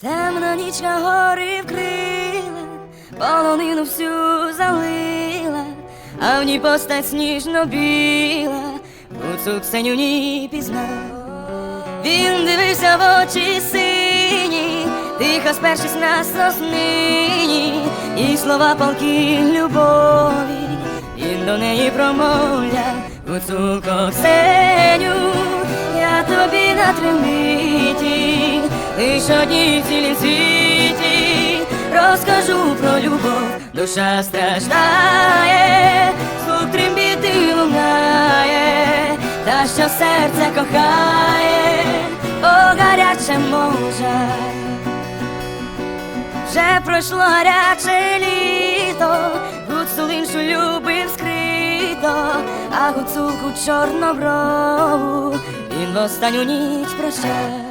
Темна нічка гори вкрила, полонину всю залила, а в ній постать сніжно біла, цю Ксеню ні пізнав. Він дивився в очі сині, тихо спершись на соснині, і слова палки любові, він до неї промовляв. Гуцулко Ксеню, я тобі на трембіті, лиш одній в цілім світі, розкажу про любов, душа страждає, звук трембіти лунає, та що серце кохає, о гаряче може. Вже пройшло гаряче літо, гуцул іншу любив скрито, а гуцулку чорноброву він в останню ніч прощав.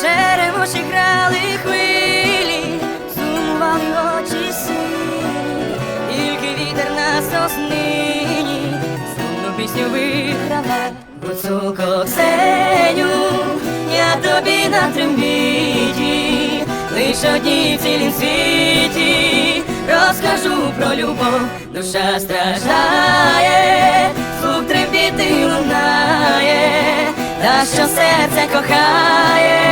Черемоші грали хвилі, сумували очі сині, тільки вітер на соснині, сумну пісню вигравав. Гуцулко Ксеню, я тобі на трембіті, лиш одній в цілім світі, розкажу про любов, душа страждає, звук трембіти лунає, та що серце кохає,